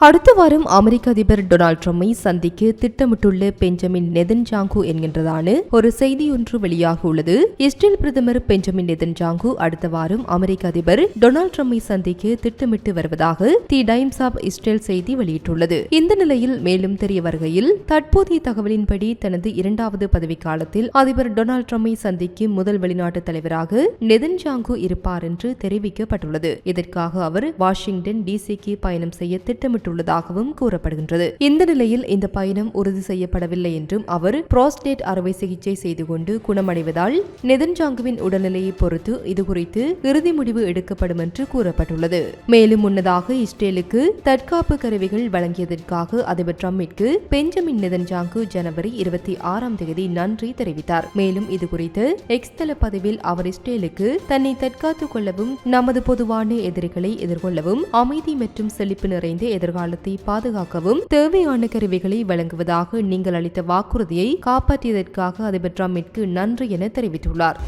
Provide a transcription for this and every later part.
அடுத்த வாரம் அமெரிக்க அதிபர் டொனால்ட் ட்ரம்பை சந்திக்க திட்டமிட்டுள்ள பெஞ்சமின் நெதன்ஜாங்கு என்கின்றதான ஒரு செய்தி ஒன்று வெளியாக உள்ளது இஸ்ரேல் பிரதமர் பெஞ்சமின் நெதன்ஜாங்கு அடுத்த வாரம் அமெரிக்க அதிபர் டொனால்ட் ட்ரம்பை சந்திக்க திட்டமிட்டு வருவதாக தி டைம்ஸ் ஆப் இஸ்ரேல் செய்தி வெளியிட்டுள்ளது. இந்த நிலையில் மேலும் தெரிய வருகையில் தற்போதைய தகவலின்படி தனது இரண்டாவது பதவிக்காலத்தில் அதிபர் டொனால்ட் ட்ரம்பை சந்திக்கும் முதல் வெளிநாட்டு தலைவராக நெதன்ஜாங்கு இருப்பார் என்று தெரிவிக்கப்பட்டுள்ளது. இதற்காக அவர் வாஷிங்டன் டிசிக்கு பயணம் செய்ய திட்டமிட்டு திட்டமிட்டுள்ளதாகவும் கூறப்படுகின்றது. இந்த நிலையில் இந்த பயணம் உறுதி செய்யப்படவில்லை என்றும் அவர் புரோஸ்டேட் அறுவை சிகிச்சை செய்து கொண்டு குணமடைவதால் நெதன்ஜாங்குவின் உடல்நிலையை பொறுத்து இதுகுறித்து இறுதி முடிவு எடுக்கப்படும் என்று கூறப்பட்டுள்ளது. மேலும் முன்னதாக இஸ்ரேலுக்கு தற்காப்பு கருவிகள் வழங்கியதற்காக அதிபர் ட்ரம்பிற்கு பெஞ்சமின் நெதன்ஜாங்கு ஜனவரி இருபத்தி ஆறாம் தேதி நன்றி தெரிவித்தார். மேலும் இதுகுறித்து எக்ஸ் தள பதிவில் அவர் இஸ்ரேலுக்கு தன்னை தற்காத்துக் கொள்ளவும் நமது பொதுவான எதிரிகளை எதிர்கொள்ளவும் அமைதி மற்றும் செழிப்பு நிறைந்த எதிர்கால எதிர்காலத்தை பாதுகாக்கவும் தேவையான கருவிகளை வழங்குவதாக நீங்கள் அளித்த வாக்குறுதியை காப்பாற்றியதற்காக அதிபர் டிரம்பிற்கு நன்றி என தெரிவித்துள்ளார்.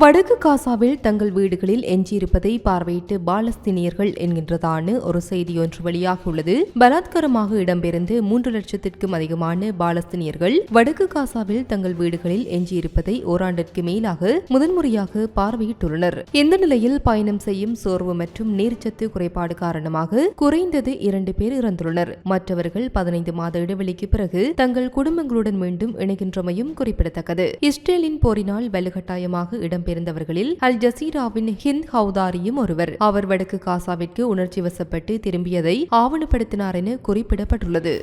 வடக்கு காசாவில் தங்கள் வீடுகளில் எஞ்சியிருப்பதை பார்வையிட்டு பாலஸ்தீனியர்கள் என்கின்றதான ஒரு செய்தி ஒன்று வெளியாகியுள்ளது. பலாத்காரமாக இடம்பெயர்ந்து மூன்று லட்சத்திற்கும் அதிகமான பாலஸ்தீனியர்கள் வடக்கு காசாவில் தங்கள் வீடுகளில் எஞ்சியிருப்பதை ஓராண்டிற்கு மேலாக முதன்முறையாக பார்வையிட்டுள்ளனர். இந்த நிலையில் பயணம் செய்யும் சோர்வு மற்றும் நீர்ச்சத்து குறைபாடு காரணமாக குறைந்தது இரண்டு பேர் இறந்துள்ளனர். மற்றவர்கள் பதினைந்து மாத இடைவெளிக்கு பிறகு தங்கள் குடும்பங்களுடன் மீண்டும் இணைகின்றமையும் குறிப்பிடத்தக்கது. இஸ்ரேலின் போரினால் வலுக்கட்டாயமாக இடம் இடம்பெயர்ந்தவர்களில் அல் ஜசீராவின் ஹிந்த் ஹவுதாரியும் ஒருவர். அவர் வடக்கு காசாவிற்கு உணர்ச்சி வசப்பட்டு திரும்பியதை ஆவணப்படுத்தினார் என குறிப்பிடப்பட்டுள்ளது.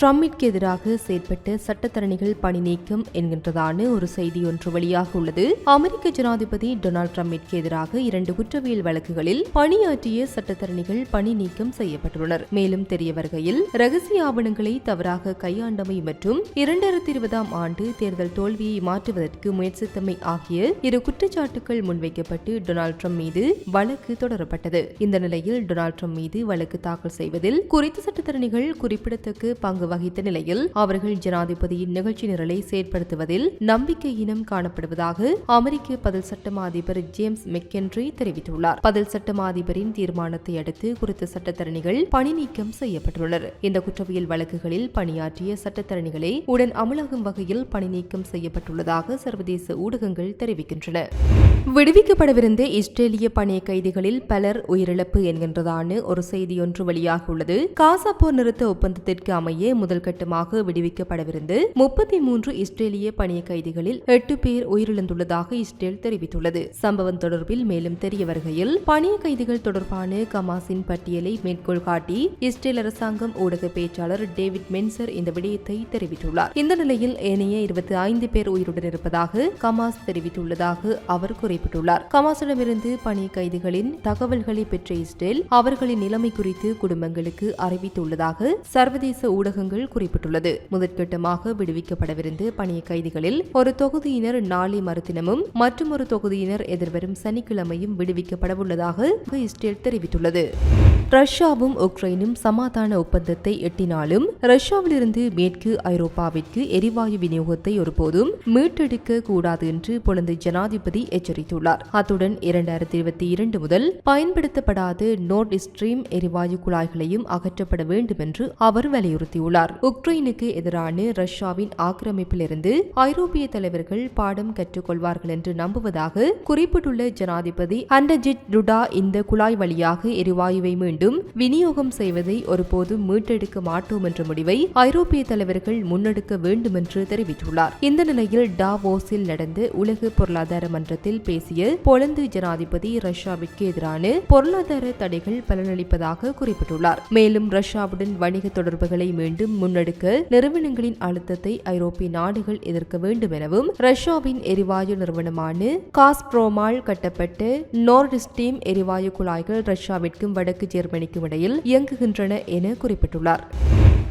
ட்ரம்பிற்கு எதிராக செயற்பட்ட சட்டத்தரணிகள் பணி நீக்கம் என்கின்றதான ஒரு செய்தி ஒன்று வெளியாக உள்ளது. அமெரிக்க ஜனாதிபதி டொனால்டு ட்ரம்பிற்கு எதிராக இரண்டு குற்றவியல் வழக்குகளில் பணியாற்றிய சட்டத்தரணிகள் பணி நீக்கம் செய்யப்பட்டுள்ளனர். மேலும் தெரிய வருகையில் ரகசிய ஆவணங்களை தவறாக கையாண்டமை மற்றும் இரண்டாயிரத்தி இருபதாம் ஆண்டு தேர்தல் தோல்வியை மாற்றுவதற்கு முயற்சித்தமை ஆகிய இரு குற்றச்சாட்டுகள் முன்வைக்கப்பட்டு டொனால்டு ட்ரம்ப் மீது வழக்கு தொடரப்பட்டது. இந்த நிலையில் டொனால்டு ட்ரம்ப் மீது வழக்கு தாக்கல் செய்வதில் குறித்த சட்டத்தரணிகள் குறிப்பிடத்தக்க பங்கு வகித்த நிலையில் அவர்கள் ஜனாதிபதியின் நிகழ்ச்சி நிரலை செயற்படுத்துவதில் நம்பிக்கையினம் காணப்படுவதாக அமெரிக்க பதில் சட்டமா அதிபர் ஜேம்ஸ் மெக்கென்றி தெரிவித்துள்ளார். பதில் சட்டமா அதிபரின் தீர்மானத்தை அடுத்து குறித்த சட்டத்தரணிகள் பணி நீக்கம் செய்யப்பட்டுள்ளனர். இந்த குற்றவியல் வழக்குகளில் பணியாற்றிய சட்டத்தரணிகளை உடன் அமலாகும் வகையில் பணி நீக்கம் செய்யப்பட்டுள்ளதாக சர்வதேச ஊடகங்கள் தெரிவிக்கின்றன. விடுவிக்கப்படவிருந்த இஸ்ரேலிய பணிய கைதிகளில் பலர் உயிரிழப்பு என்கின்றதான ஒரு செய்தியொன்று வெளியாகியுள்ளது காசா போர் நிறுத்த ஒப்பந்தத்திற்கு அமைய முதல் கட்டமாக விடுவிக்கப்படவிருந்து முப்பத்தி மூன்று இஸ்ரேலிய பணிய கைதிகளில் எட்டு பேர் உயிரிழந்துள்ளதாக இஸ்ரேல் தெரிவித்துள்ளது. சம்பவம் தொடர்பில் மேலும் தெரிய வருகையில் பணிய கைதிகள் தொடர்பான கமாஸின் பட்டியலை மேற்கோள் காட்டி இஸ்ரேல் அரசாங்கம் ஊடக பேச்சாளர் டேவிட் மென்சர் இந்த விடயத்தை தெரிவித்துள்ளார். இந்த நிலையில் ஏனைய இருபத்தி ஐந்து பேர் உயிருடன் இருப்பதாக கமாஸ் தெரிவித்துள்ளதாக அவர் குறிப்பிட்டுள்ளார். கமாஸிடமிருந்து பணிய கைதிகளின் தகவல்களை பெற்ற இஸ்ரேல் அவர்களின் நிலைமை குறித்து குடும்பங்களுக்கு அறிவித்துள்ளதாக சர்வதேச ஊடகங்கள் குறிப்பிட்டுள்ளது. முதற்கட்டமாக விடுவிக்கப்படவிருந்த பணிய கைதிகளில் ஒரு தொகுதியினர் நாளை மறுதினமும் மற்றும் ஒரு தொகுதியினர் எதிர்வரும் சனிக்கிழமையும் விடுவிக்கப்படவுள்ளதாக இஸ்ரேல் தெரிவித்துள்ளது. ரஷ்யாவும் உக்ரைனும் சமாதான ஒப்பந்தத்தை எட்டினாலும் ரஷ்யாவிலிருந்து மேற்கு ஐரோப்பாவிற்கு எரிவாயு விநியோகத்தை ஒருபோதும் மீட்டெடுக்க கூடாது என்று பொழுது ஜனாதிபதி எச்சரித்துள்ளார். அத்துடன் இரண்டாயிரத்தி இருபத்தி இரண்டு முதல் பயன்படுத்தப்படாத நோர்ட் ஸ்ட்ரீம் எரிவாயு குழாய்களையும் அகற்றப்பட வேண்டும் என்று அவர் வலியுறுத்தியுள்ளார். உக்ரைனுக்கு எதிரான ரஷ்யாவின் ஆக்கிரமிப்பிலிருந்து ஐரோப்பிய தலைவர்கள் பாடம் கற்றுக்கொள்வார்கள் என்று நம்புவதாக குறிப்பிட்டுள்ள ஜனாதிபதி அண்டஜிட் ருடா இந்த குழாய் வழியாக எரிவாயுவை மீண்டும் விநியோகம் செய்வதை ஒருபோதும் மீட்டெடுக்க மாட்டோம் என்ற முடிவை ஐரோப்பிய தலைவர்கள் முன்னெடுக்க வேண்டும் என்று தெரிவித்துள்ளார். இந்த நிலையில் டாவோஸில் நடந்த உலக பொருளாதார மன்றத்தில் பேசிய போலந்து ஜனாதிபதி ரஷ்யாவிற்கு எதிரான பொருளாதார தடைகள் பலனளிப்பதாக குறிப்பிட்டுள்ளார். மேலும் ரஷ்யாவுடன் வணிக தொடர்புகளை மீண்டும் முன்னெடுக்க நிறுவனங்களின் அழுத்தத்தை ஐரோப்பிய நாடுகள் எதிர்க்க வேண்டும் எனவும் ரஷ்யாவின் எரிவாயு நிறுவனமான காஸ்ப்ரோமால் கட்டப்பட்ட நோர்ட் ஸ்டீம் எரிவாயு குழாய்கள் ரஷ்யாவிற்கும் வடக்கு ஜெர்மனிக்கும் இடையில் இயங்குகின்றன என குறிப்பிட்டுள்ளார்.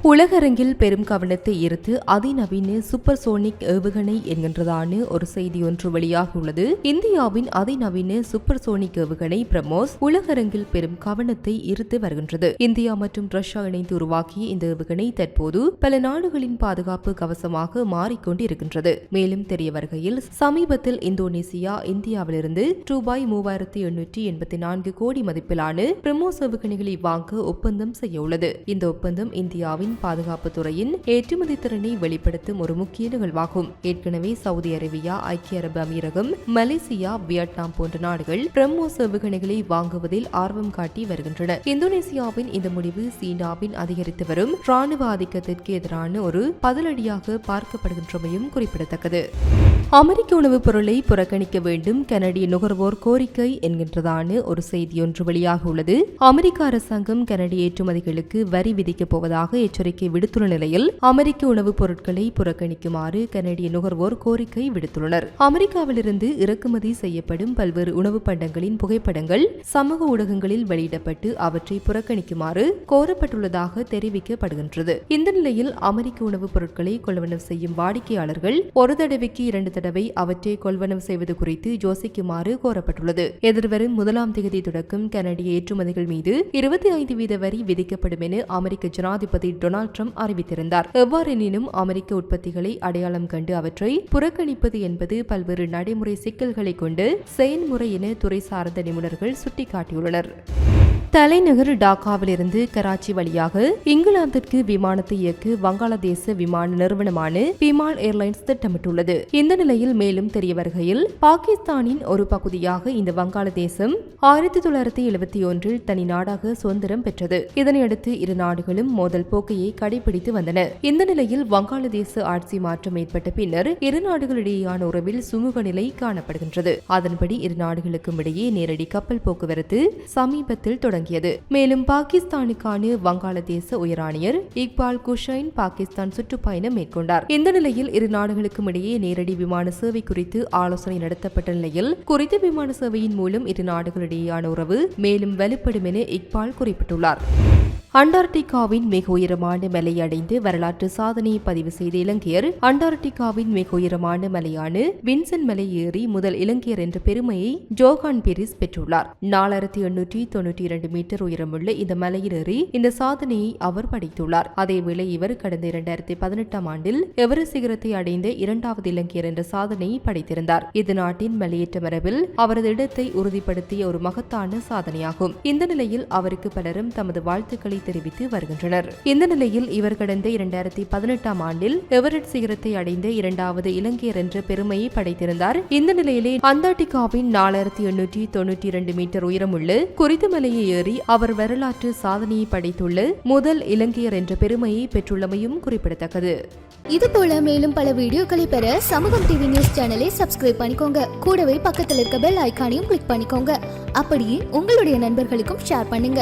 உலகரங்கில் பெரும் கவனத்தை ஈர்த்து அதிநவீன சூப்பர்சோனிக் ஏவுகணை என்கின்றதான ஒரு செய்தி ஒன்று வெளியாகியுள்ளது. இந்தியாவின் அதிநவீன சூப்பர்சோனிக் ஏவுகணை பிரமோஸ் உலகரங்கில் பெரும் கவனத்தை ஈர்த்து வருகின்றது. இந்தியா மற்றும் ரஷ்யா இணைந்து உருவாக்கிய இந்த ஏவுகணை தற்போது பல நாடுகளின் பாதுகாப்பு கவசமாக மாறிக்கொண்டு இருக்கின்றது மேலும் தெரிய வருகையில் சமீபத்தில் இந்தோனேசியா இந்தியாவிலிருந்து ரூபாய் மூவாயிரத்தி எண்ணூற்றி எண்பத்தி நான்கு கோடி மதிப்பிலான பிரமோஸ் ஏவுகணைகளை வாங்க ஒப்பந்தம் செய்ய உள்ளது இந்த ஒப்பந்தம் இந்தியாவின் பாதுகாப்பு துறையின் ஏற்றுமதி திறனை வெளிப்படுத்தும் ஒரு முக்கிய நிகழ்வாகும். ஏற்கனவே சவுதி அரேபியா ஐக்கிய அரபு அமீரகம் மலேசியா வியட்நாம் போன்ற நாடுகள் பிரம்மோஸ் ஏவுகணைகளை வாங்குவதில் ஆர்வம் காட்டி வருகின்றன. இந்தோனேசியாவின் இந்த முடிவு சீனாவின் அதிகரித்து வரும் ராணுவ ஆதிக்கத்திற்கு எதிரான ஒரு பதிலடியாக பார்க்கப்படுகின்றமையும் குறிப்பிடத்தக்கது. அமெரிக்க உணவுப் பொருளை புறக்கணிக்க வேண்டும் கனடிய நுகர்வோர் கோரிக்கை என்கின்றதான ஒரு செய்தி ஒன்று வெளியாக உள்ளது அமெரிக்க அரசாங்கம் கனடிய ஏற்றுமதிகளுக்கு வரி விதிக்கப் போவதாக எச்சரிக்கை எச்சரிக்கை விடுத்துள்ள நிலையில் அமெரிக்க உணவுப் பொருட்களை புறக்கணிக்குமாறு கனடிய நுகர்வோர் கோரிக்கை விடுத்துள்ளனர். அமெரிக்காவிலிருந்து இறக்குமதி செய்யப்படும் பல்வேறு உணவுப் பண்டங்களின் புகைப்படங்கள் சமூக ஊடகங்களில் வெளியிடப்பட்டு அவற்றை புறக்கணிக்குமாறு கோரப்பட்டுள்ளதாக தெரிவிக்கப்படுகின்றது. இந்த நிலையில் அமெரிக்க உணவுப் பொருட்களை கொள்வனவு செய்யும் வாடிக்கையாளர்கள் ஒரு தடவைக்கு இரண்டு தடவை அவற்றை கொள்வனவு செய்வது குறித்து யோசிக்குமாறு கோரப்பட்டுள்ளது. எதிர்வரும் முதலாம் தேதி தொடக்கம் கனடிய ஏற்றுமதிகள் மீது இருபத்தி ஐந்து வீத வரி விதிக்கப்படும் என அமெரிக்க ஜனாதிபதி டொனால்ட் ட்ரம்ப் அறிவித்திருந்தார். எவ்வாறெனினும் அமெரிக்க உற்பத்திகளை அடையாளம் கண்டு அவற்றை புறக்கணிப்பது என்பது பல்வேறு நடைமுறை சிக்கல்களை கொண்டு செயல்முறை என துறை சார்ந்த நிபுணர்கள் சுட்டிக்காட்டியுள்ளனர். தலைநகர் டாக்காவிலிருந்து கராச்சி வழியாக இங்கிலாந்திற்கு விமானத்தை இயக்க வங்காளதேச விமான நிறுவனமான விமான் ஏர்லைன்ஸ் திட்டமிட்டுள்ளது. இந்த நிலையில் மேலும் தெரிய வருகையில் பாகிஸ்தானின் ஒரு பகுதியாக இந்த வங்காளதேசம் ஆயிரத்தி தொள்ளாயிரத்தி எழுபத்தி ஒன்றில் தனி நாடாக சுதந்திரம் பெற்றது. இதனையடுத்து இரு நாடுகளும் மோதல் போக்கையை கடைபிடித்து வந்தன. இந்த நிலையில் வங்காளதேச ஆட்சி மாற்றம் ஏற்பட்ட பின்னர் இரு நாடுகளிடையேயான உறவில் சுமூக நிலை காணப்படுகின்றது. அதன்படி இரு நாடுகளுக்கும் இடையே நேரடி கப்பல் போக்குவரத்து சமீபத்தில் தொடங்கி தொடங்கியது. மேலும் பாகிஸ்தானுக்கான வங்காளதேச உயராணியர் இக்பால் குஷைன் பாகிஸ்தான் சுற்றுப்பயணம் மேற்கொண்டார். இந்த நிலையில் இரு நாடுகளுக்கும் இடையே நேரடி விமான சேவை குறித்து ஆலோசனை நடத்தப்பட்ட நிலையில் குறித்த விமான சேவையின் மூலம் இரு நாடுகளிடையேயான உறவு மேலும் வலுப்படும் என இக்பால் குறிப்பிட்டுள்ளார். அண்டார்டிகாவின் மிக உயரமான மலை அடைந்து வரலாற்று சாதனையை பதிவு செய்த இலங்கையர் அண்டார்டிகாவின் மிக உயரமான மலையான வின்சன் மலை ஏறி முதல் இலங்கையர் என்ற பெருமையை ஜோகான் பெரிஸ் பெற்றுள்ளார். நாலாயிரத்தி எண்ணூற்றி தொன்னூற்றி இரண்டு மீட்டர் உயரமுள்ள இந்த மலையில் ஏறி இந்த சாதனையை அவர் படைத்துள்ளார். அதேவேளை இவர் கடந்த இரண்டாயிரத்தி பதினெட்டாம் ஆண்டில் எவரெஸ்ட் சிகரத்தை அடைந்த இரண்டாவது இலங்கையர் என்ற சாதனையை படைத்திருந்தார். இது நாட்டின் மலையேற்ற மரபில் அவரது இடத்தை உறுதிப்படுத்திய ஒரு மகத்தான சாதனையாகும். இந்த நிலையில் அவருக்கு பலரும் தமது வாழ்த்துக்களை தெரிவித்து வருகின்றனர். இந்த நிலையில் இவர் கடந்த இரண்டாயிரத்தி பதினெட்டாம் ஆண்டில் எவரெட் சிகரத்தை அடைந்த இரண்டாவது இலங்கையர் என்ற பெருமையை படைத்திருந்தார். இந்த நிலையிலே அந்தார்டிகாவின் நாலாயிரத்தி எண்ணூற்றி தொன்னூற்றி இரண்டு மீட்டர் உயரமுள்ள குறித்த மலையை ஏறி அவர் வரலாற்று சாதனையை படைத்துள்ள முதல் இலங்கையர் என்ற பெருமையை பெற்றுள்ளமையும் குறிப்பிடத்தக்கது. இது போல மேலும் பல வீடியோக்களை பெற சமூகம் டிவி நியூஸ் சேனலை சப்ஸ்கிரைப் பண்ணிக்கோங்க. கூடவே பக்கத்தில் இருக்க பெல் ஐக்கானையும் கிளிக் பண்ணிக்கோங்க. அப்படியே உங்களுடைய நண்பர்களுக்கும் ஷேர் பண்ணுங்க.